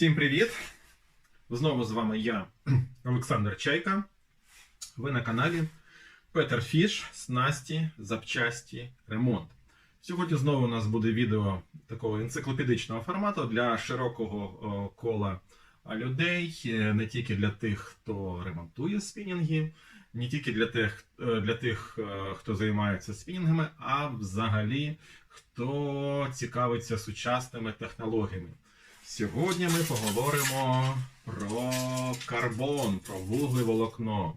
Всім привіт! Знову з вами я, Олександр Чайка. Ви на каналі Петер Фіш, Снасті, Запчасті, Ремонт. Сьогодні знову у нас буде відео такого енциклопедичного формату для широкого кола людей, е, не тільки для тих, хто ремонтує спінінги, не тільки для тих, е, для тих, е, хто займається спінінгами, а взагалі хто цікавиться сучасними технологіями. Сьогодні ми поговоримо про карбон, про вуглеволокно.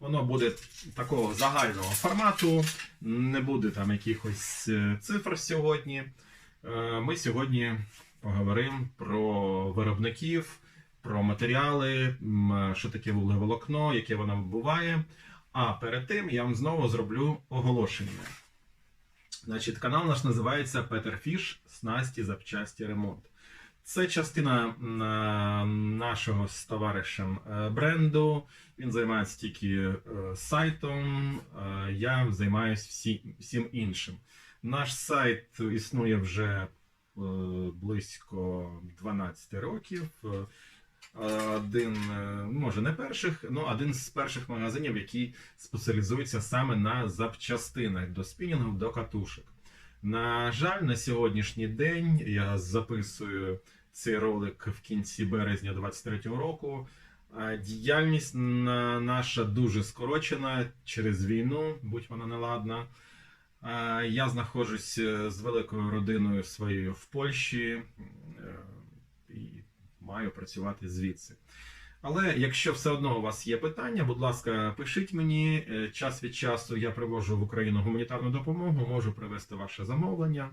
Воно буде такого загального формату, не буде там якихось е, цифр сьогодні. Е, Ми сьогодні поговоримо про виробників, про матеріали, що таке вуглеволокно, яке воно буває. А перед тим я вам знову зроблю оголошення. Значить, канал наш називається Петер Фіш Снасті запчасті ремонт. Це частина нашого з товаришем е, бренду. Він займається тільки е, сайтом. е, Я займаюся всі, всім іншим. Наш сайт існує вже е, близько 12 років. Е, Один, е, може не перших, ну один з перших магазинів, який спеціалізується саме на запчастинах до спінінгу, до катушок. На жаль, на сьогоднішній день я записую цей ролик в кінці березня 23-го року. Діяльність наша дуже скорочена через війну, будь вона неладна. Я знаходжусь е, з великою родиною своєю в Польщі е, і маю працювати звідси. Але якщо все одно у вас є питання, будь ласка, пишіть мені. Е, Час від часу я привожу в Україну гуманітарну допомогу, можу привезти ваше замовлення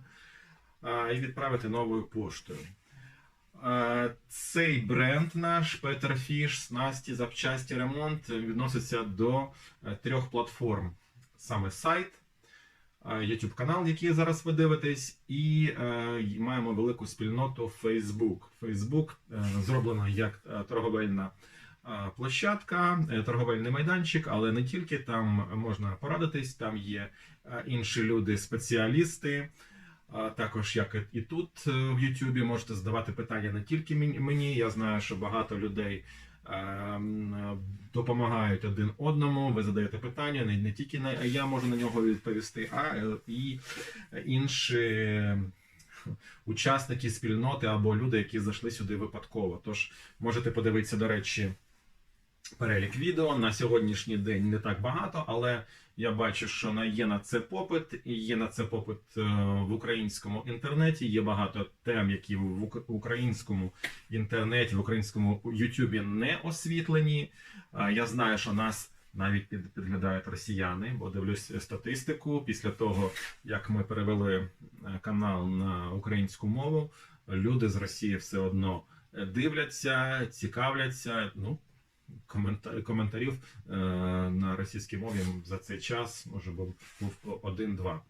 і відправити новою поштою. Е, Цей бренд наш Петер Фіш, снасті, запчасті, ремонт е, відноситься до е, трьох платформ: саме сайт, YouTube канал, який зараз ви дивитесь, і маємо велику спільноту Facebook. Facebook зроблено як торговельна площадка, торговельний майданчик, але не тільки там можна порадитись, там є інші люди, спеціалісти. Також, як і тут е, в Ютубі, можете задавати питання не тільки мені. Я знаю, що багато людей е, м, е, допомагають один одному. Ви задаєте питання, не, не тільки я можу на нього відповісти, а е, і інші учасники спільноти або люди, які зайшли сюди випадково. Тож можете подивитися, до речі, перелік відео. На сьогоднішній день не так багато, але я бачу, що на є на це попит, і є на це попит е, в українському інтернеті. Є багато тем, які в українському інтернеті, в українському Ютубі не освітлені. Е, Я знаю, що нас навіть під, підглядають росіяни, бо дивлюсь статистику. Після того, як ми перевели е, канал на українську мову, люди з Росії все одно дивляться, цікавляться. Ну, коментарів е, на російській мові за цей час може був, один-два.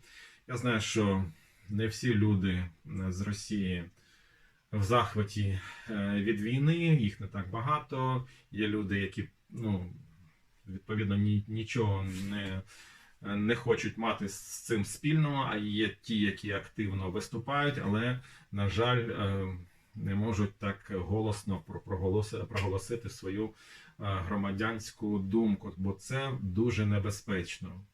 Я знаю, що не всі люди е, з Росії в захваті е, від війни, їх не так багато. Є люди, які ну, відповідно ні, нічого не, не хочуть мати з цим спільного, а є ті, які активно виступають, але, на жаль, не можуть так голосно про- проголосити свою громадянську думку, бо це дуже небезпечно.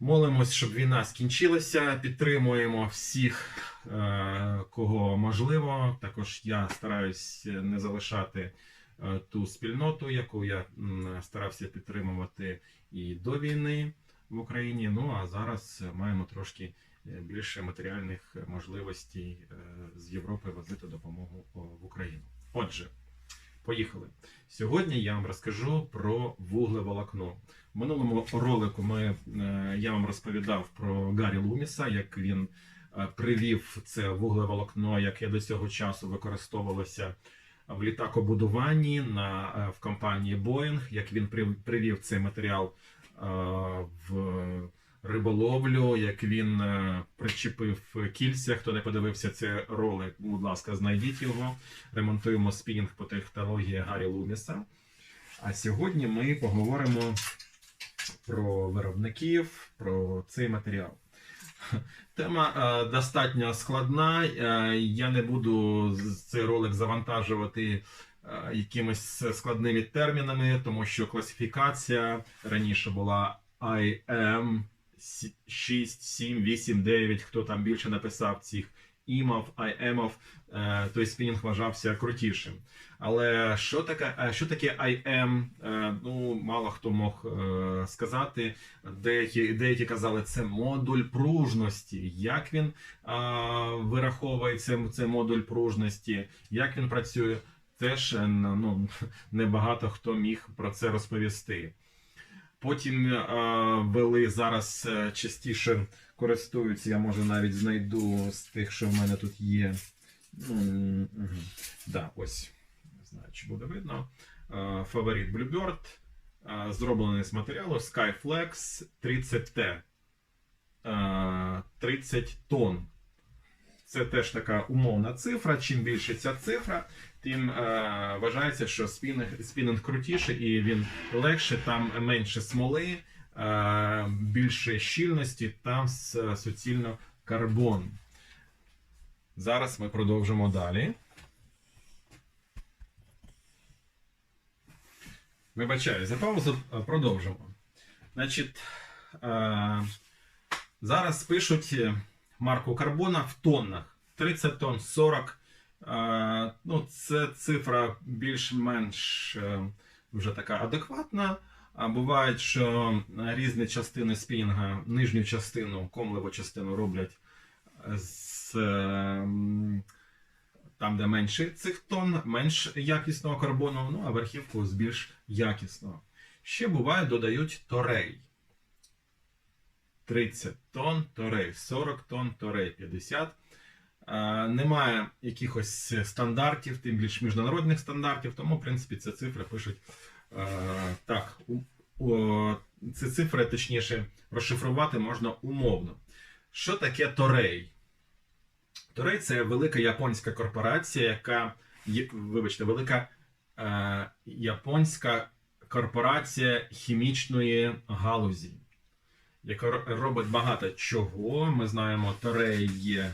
Молимось, щоб війна скінчилася. Підтримуємо всіх, е, кого можливо. Також я стараюсь не залишати е, ту спільноту, яку я старався підтримувати і до війни в Україні. Ну а зараз маємо трошки е, більше матеріальних можливостей е, з Європи возити допомогу в Україну. Отже, поїхали. Сьогодні я вам розкажу про вуглеволокно. В минулому ролику ми, е, я вам розповідав про Гаррі Луміса, як він е, привів це вуглеволокно, яке до цього часу використовувалося в літакобудуванні на, е, в компанії Boeing, як він привів цей матеріал в риболовлю, як він е, причепив кільця. Хто не подивився цей ролик, будь ласка, знайдіть його. Ремонтуємо спінінг по технології Гаррі Луміса. А сьогодні ми поговоримо про виробників, про цей матеріал. Тема е, достатньо складна. Е, я не буду цей ролик завантажувати якимись складними термінами, тому що класифікація раніше була IM 6, 7, 8, 9, хто там більше написав цих імов, IM, е, той спінінг вважався крутішим. Але що таке, е, що таке IM? Е, Ну, мало хто мог сказати. Деякі, деякі казали, це модуль пружності. Як він а, вираховує цей, цей модуль пружності, як він працює, теж ну, небагато хто міг про це розповісти. Потім е, вели зараз е, частіше користуються, я може навіть знайду з тих, що в мене тут є. Ну, да, ось. Не знаю, чи буде видно. Е, Фаворит Bluebird. Зроблений з матеріалу Skyflex 30T. Е, 30 тонн. Це теж така умовна цифра. Чим більше ця цифра, тим е, вважається, що спінінг, спінінг крутіше і він легше, там менше смоли, е, більше щільності, там суцільно карбон. Зараз ми продовжимо далі. Вибачаю, за паузу е, продовжимо. Значить, е, зараз пишуть марку карбона в тоннах. 30 тонн, 40. Е, ну, це цифра більш-менш е, вже така адекватна. А буває, що різні частини спінінга, нижню частину, комлеву частину роблять з е, там, де менше цих тонн, менш якісного карбону, ну а верхівку з більш якісного. Ще буває, додають торей. 30 тонн торей, 40 тонн торей, 50. Е, Немає якихось стандартів, тим більш міжнародних стандартів, тому, в принципі, ці цифри пишуть е, так. Ці цифри, точніше, розшифрувати можна умовно. Що таке Торей? Торей це велика японська корпорація, яка вибачте, велика е, японська корпорація хімічної галузі, яка робить багато чого. Ми знаємо, Торей є е,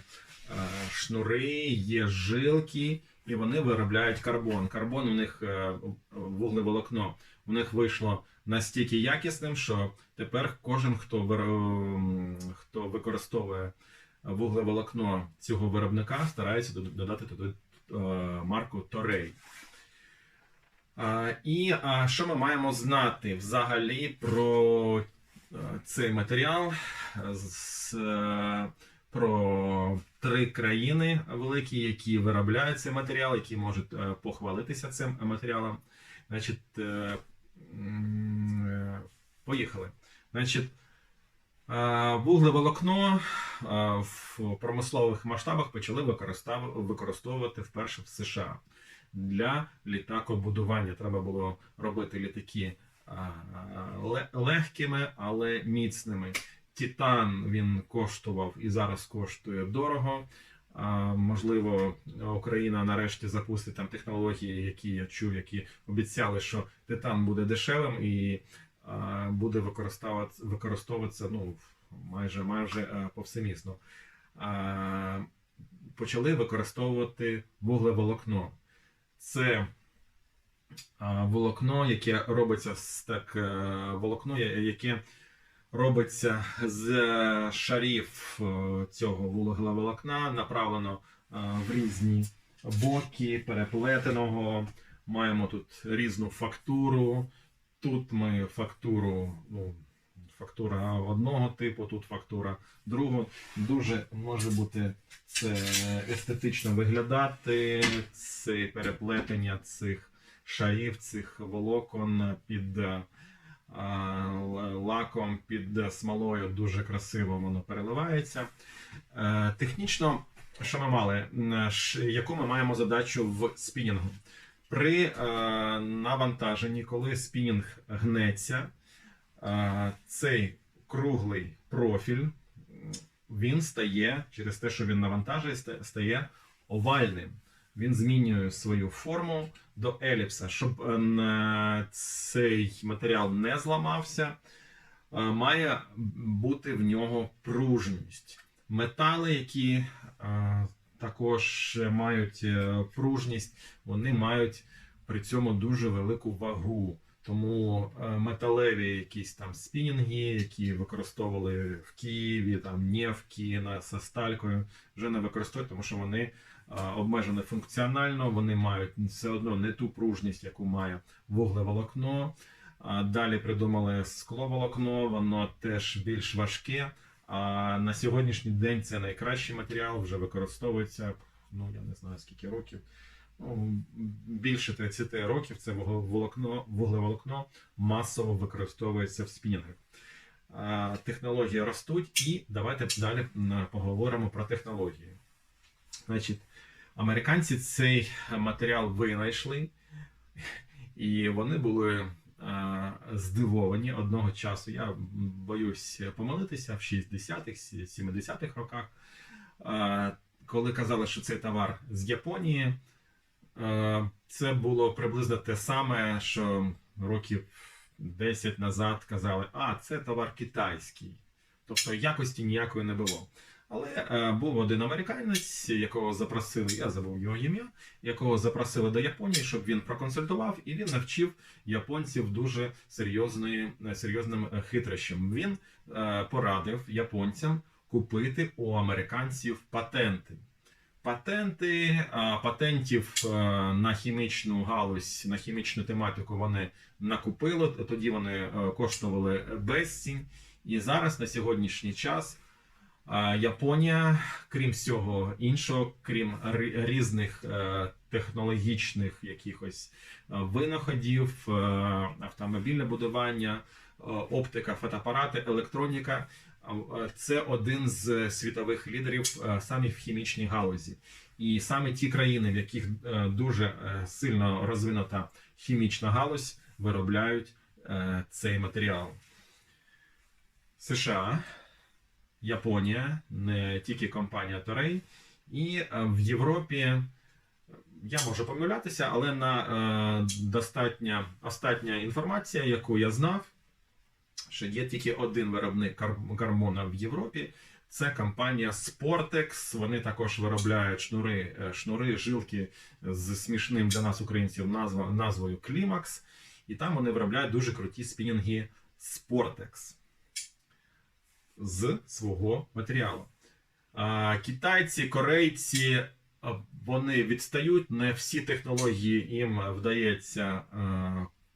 шнури, є жилки, і вони виробляють карбон. Карбон у них е, вуглеволокно у них вийшло настільки якісним, що тепер кожен, хто, вир- хто використовує вуглеволокно цього виробника, старається додати туди е, марку Торей. І а, що ми маємо знати взагалі про цей матеріал? З, е, про три країни великі, які виробляють цей матеріал, які можуть е, похвалитися цим матеріалом. Значить, е, е, поїхали. Значить, е, вуглеволокно е, в промислових масштабах почали використовувати вперше в США. Для літакобудування треба було робити літаки е, легкими, але міцними. Титан він коштував і зараз коштує дорого. Можливо, Україна нарешті запустить там технології, які я чув, які обіцяли, що титан буде дешевим і буде використовуватися, ну, майже майже е, повсемісно. Почали використовувати вуглеволокно. Це волокно, яке робиться з так е, волокно, яке робиться з е, шарів е, цього вуглеволокна, направлено в різні боки переплетеного. Маємо тут різну фактуру. Тут ми фактуру, ну, фактура одного типу, тут фактура другого. Дуже може бути це естетично виглядати, це переплетення цих шарів, цих волокон під е, лаком, під смолою дуже красиво воно переливається. Е, Технічно, що ми мали? Яку ми маємо задачу в спінінгу? При е, навантаженні, коли спінінг гнеться, цей круглий профіль він стає через те, що він навантажує, стає овальним. Він змінює свою форму до еліпса, щоб е, цей матеріал не зламався. е, має бути в нього пружність. Метали, які е, також мають пружність, вони мають при цьому дуже велику вагу. Тому металеві якісь там спінінги, які використовували в Києві, там нефкі на зі вже не використовують, тому що вони е, обмежені функціонально, вони мають все одно не ту пружність, яку має вуглеволокно. Далі придумали скловолокно, воно теж більш важке. А на сьогоднішній день це найкращий матеріал, вже використовується, ну я не знаю скільки років. Ну, більше 30 років це вуглеволокно, вуглеволокно масово використовується в спінінгах. Технології ростуть, і давайте далі поговоримо про технології. Значить, американці цей матеріал винайшли, і вони були е, здивовані одного часу. Я боюсь помилитися в 60-х, 70-х роках, е, коли казали, що цей товар з Японії. Е, Це було приблизно те саме, що років 10 назад казали, а це товар китайський. Тобто якості ніякої не було. Але е, був один американець, якого запросили, я забув його ім'я, якого запросили до Японії, щоб він проконсультував, і він навчив японців дуже серйозної, серйозним е, хитрощам. Він е, порадив японцям купити у американців патенти. Патенти, а, патентів е, на хімічну галузь, на хімічну тематику вони накупили. Тоді вони е, коштували безцінь. І зараз на сьогоднішній час Японія, крім всього іншого, крім різних е, технологічних якихось е, винаходів, е, автомобільне будування, оптика, фотоапарати, електроніка. Це один з світових лідерів саме в хімічній галузі. І саме ті країни, в яких дуже сильно розвинута хімічна галузь, виробляють цей матеріал. США, Японія, не тільки компанія Торей, і е, в Європі. Я можу помилятися, але на е, достатня остатня інформація, яку я знав, що є тільки один виробник кар- кармона в Європі. Це компанія Sportex. Вони також виробляють шнури, е, шнури, жилки з смішним для нас, українців, назва, назвою Climax. І там вони виробляють дуже круті спінінги Sportex з свого матеріалу. Китайці, корейці, вони відстають. Не всі технології їм вдається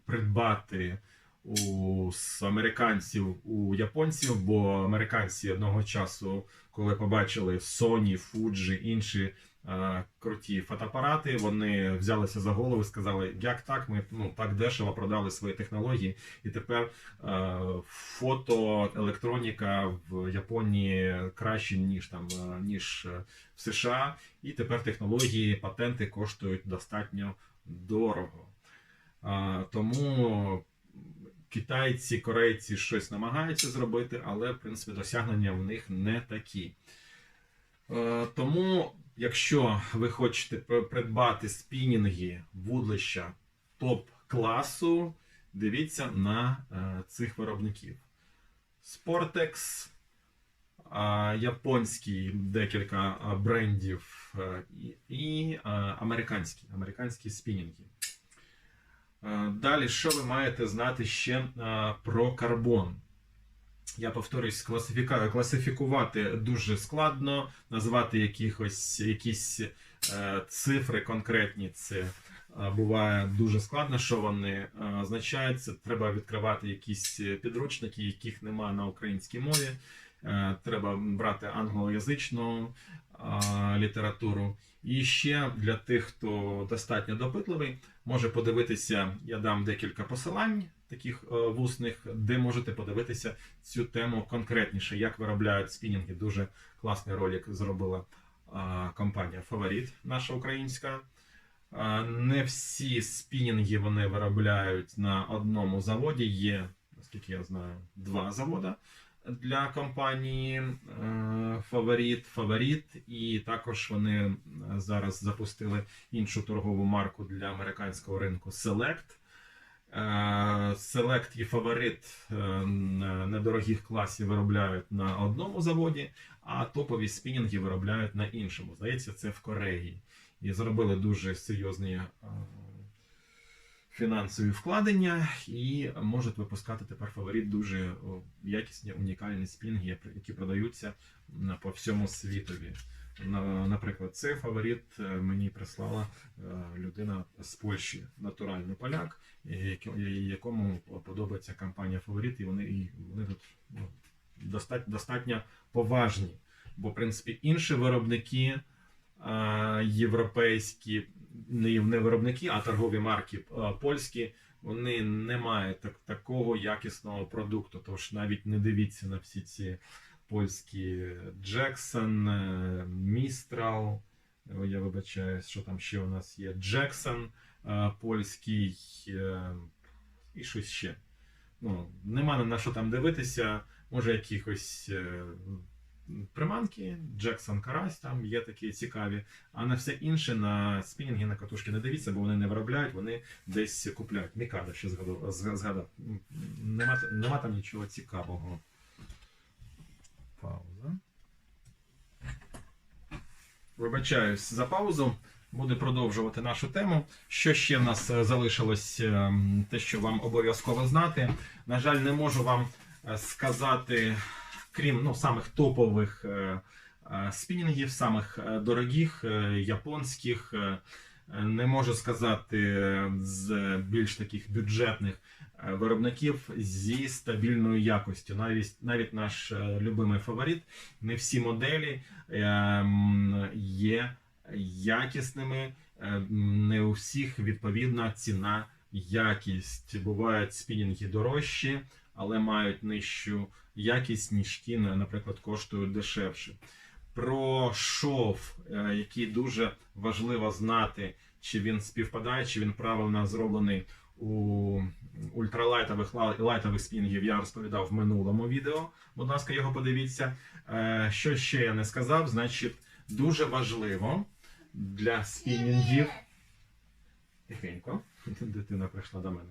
придбати у з американців у японців, бо американці одного часу, коли побачили Sony, Fuji, інші круті фотоапарати, вони взялися за голову і сказали, як так, ми ну так дешево продали свої технології, і тепер е, фотоелектроніка в Японії краще ніж там е, ніж е, в США, і тепер технології, патенти коштують достатньо дорого. А, Тому китайці, корейці щось намагаються зробити, але в принципі досягнення в них не такі. Е, Тому, якщо ви хочете придбати спінінги, вудлища топ-класу, дивіться на е, цих виробників. Sportex, японський декілька брендів е, і, і американські, американські спінінги. Е, Далі, що ви маєте знати ще е, про карбон? Я повторюсь, класифіка... класифікувати дуже складно, назвати якихось, якісь е, цифри конкретні. Це е, буває дуже складно, що вони е, означають. Це треба відкривати якісь підручники, яких немає на українській мові. Е, Треба брати англоязичну е, літературу. І ще для тих, хто достатньо допитливий, може подивитися, я дам декілька посилань таких е, вусних, де можете подивитися цю тему конкретніше, як виробляють спінінги. Дуже класний ролик зробила е, компанія Фаворит, наша українська. Е, Не всі спінінги вони виробляють на одному заводі. Є, наскільки я знаю, два заводи для компанії е, Фаворит, Фаворит, і також вони е, зараз запустили іншу торгову марку для американського ринку Select. Е, Select і Фаворит е, недорогих класів виробляють на одному заводі, а топові спінінги виробляють на іншому. Здається, це в Кореї. І зробили дуже серйозні е, фінансові вкладення і можуть випускати тепер фаворит дуже якісні, унікальні спінги, які продаються по всьому світові. Наприклад, цей фаворит е, мені прислала е, людина з Польщі, натуральний поляк, якому подобається компанія Фаворит, і вони, і вони тут ну, достатньо поважні. Бо, в принципі, інші виробники європейські, не, виробники, а торгові марки польські, вони не мають так, такого якісного продукту. Тож навіть не дивіться на всі ці польські Джексон, е, Містрал. Я вибачаюсь, що там ще у нас є Джексон е, польський е, і щось ще. Ну, нема на що там дивитися. Може, якихось е, приманки, Джексон Карась там є такі цікаві, а на все інше на спінінги, на катушки не дивіться, бо вони не виробляють, вони десь купляють. Мікада ще згадав. згадав. Нема, нема там нічого цікавого. Пауза. Вибачаюсь за паузу. Буду продовжувати нашу тему. Що ще в нас е, залишилось, е, те, що вам обов'язково знати. На жаль, не можу вам е, сказати, крім ну, самих топових е, е, спінінгів, самих е, дорогих, японських. Не можу сказати з більш таких бюджетних виробників зі стабільною якістю. Навіть навіть наш любимий фаворит, не всі моделі е, є якісними. Не у всіх відповідна ціна якість. Бувають спінінги дорожчі, але мають нижчу якість, ніж ті, наприклад, коштують дешевше. Про шов, е, який дуже важливо знати, чи він співпадає, чи він правильно зроблений у ультралайтових ла- лайтових спінгів я розповідав в минулому відео. Будь ласка, його подивіться. Е, Що ще я не сказав, значить, дуже важливо для спінінгів. Тихенько, дитина прийшла до мене.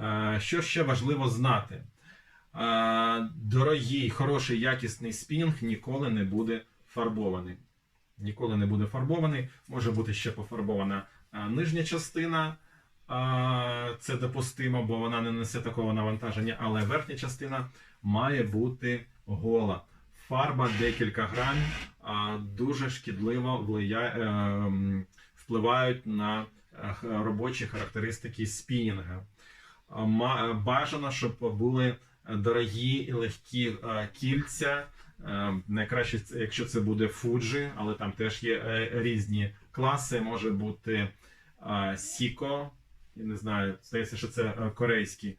Е, Що ще важливо знати? Е, Дорогий, хороший, якісний спінг ніколи не буде фарбований. Ніколи не буде фарбований. Може бути ще пофарбована е, нижня частина. Це допустимо, бо вона не несе такого навантаження, але верхня частина має бути гола. Фарба декілька грам а, дуже шкідливо впливають на робочі характеристики спінінга. Е, Бажано, щоб були дорогі і легкі е, кільця. Е, Найкраще, якщо це буде Fuji, але там теж є різні класи. Може бути Siko, я не знаю, здається, що це корейський.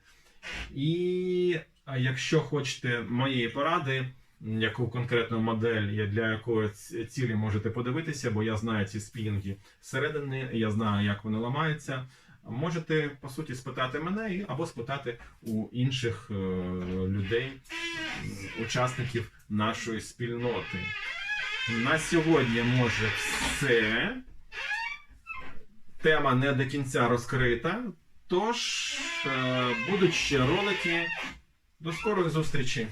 І якщо хочете моєї поради, яку конкретну модель для якої цілі можете подивитися, бо я знаю ці спінги зсередини, я знаю, як вони ламаються. Можете по суті спитати мене або спитати у інших е, людей, учасників нашої спільноти. На сьогодні може все. Тема не до кінця розкрита. Тож е, будуть ще ролики. До скорої зустрічі!